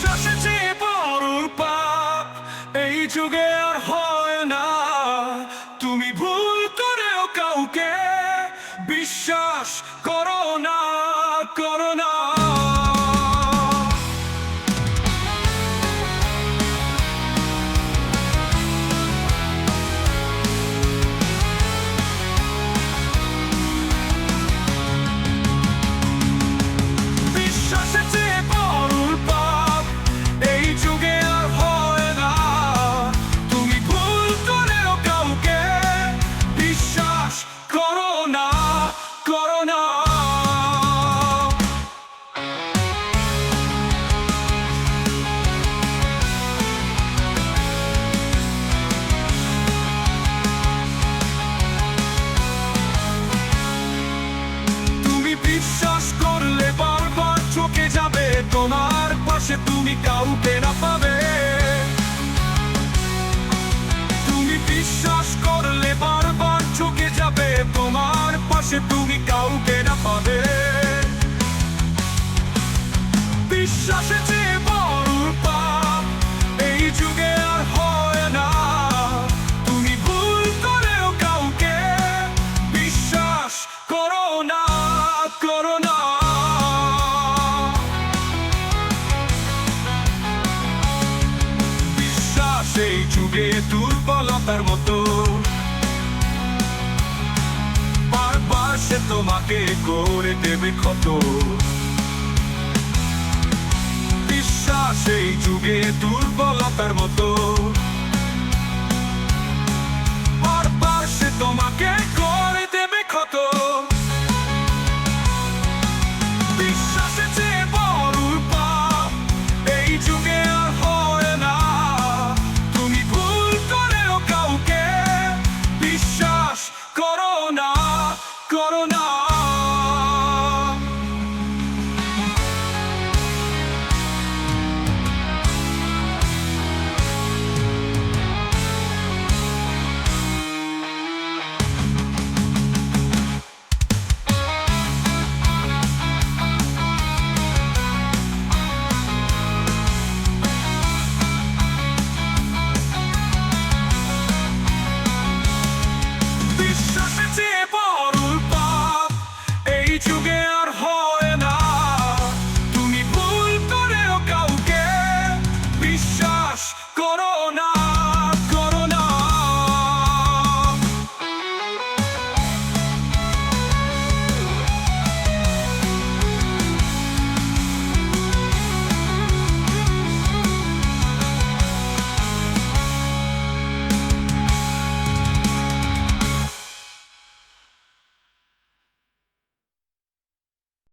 শাসেছে এই যুগে আর হয় না। তুমি ভুল কাউকে বিশ্বাস করো না। তোমার তুমি কাউকে না পাবে। বিশ্বাসে যে বড় পাপ, এই যুগে আর হয় না। তুমি ভুল করেও কাউকে বিশ্বাস করো না করো না। বিশ্বাস এই যুগে দুর্বলতার তোমাকে করে দেবে ক্ষত বিশ্বাস এই যুগে দুর্বলতার মতো সে তোমাকে করে দেবে ক্ষত বিশ্বাসের nasz korona